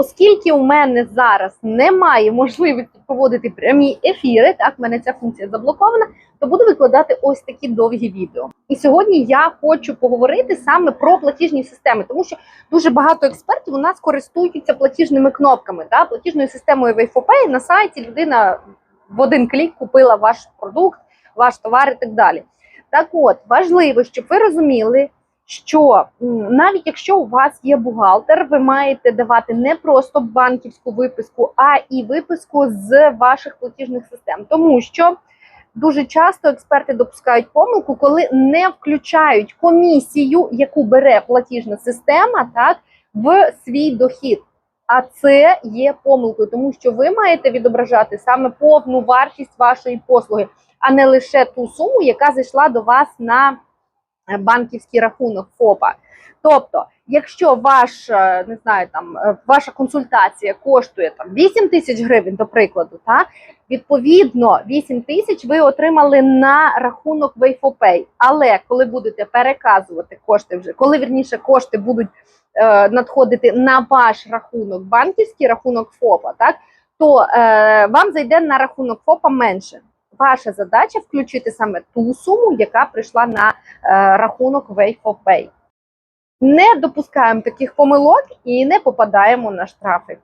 Оскільки у мене зараз немає можливості проводити прямі ефіри, так в мене ця функція заблокована, то буду викладати ось такі довгі відео. І сьогодні я хочу поговорити саме про платіжні системи, тому що дуже багато експертів у нас користуються платіжними кнопками, та платіжною системою WayFoPay. На сайті людина в один клік купила ваш продукт, ваш товар і так далі. Так от важливо, щоб ви розуміли, що навіть якщо у вас є бухгалтер, ви маєте давати не просто банківську виписку, а і виписку з ваших платіжних систем, тому що дуже часто експерти допускають помилку, коли не включають комісію, яку бере платіжна система, так в свій дохід. А це є помилкою, тому що ви маєте відображати саме повну вартість вашої послуги, а не лише ту суму, яка зайшла до вас на банківський рахунок ФОПа. Тобто, якщо ваш е, не знаю, там е, ваша консультація коштує там 8 тисяч гривень, до прикладу, та відповідно 8 тисяч ви отримали на рахунок WayFoPay. Але коли будете переказувати кошти вже, коли вірніше кошти будуть е, надходити на ваш рахунок, банківський рахунок ФОПа, так то е, вам зайде на рахунок ФОПа менше. Ваша задача включити саме ту суму, яка прийшла на е, рахунок WayFoPay. Не допускаємо таких помилок і не попадаємо на штрафи.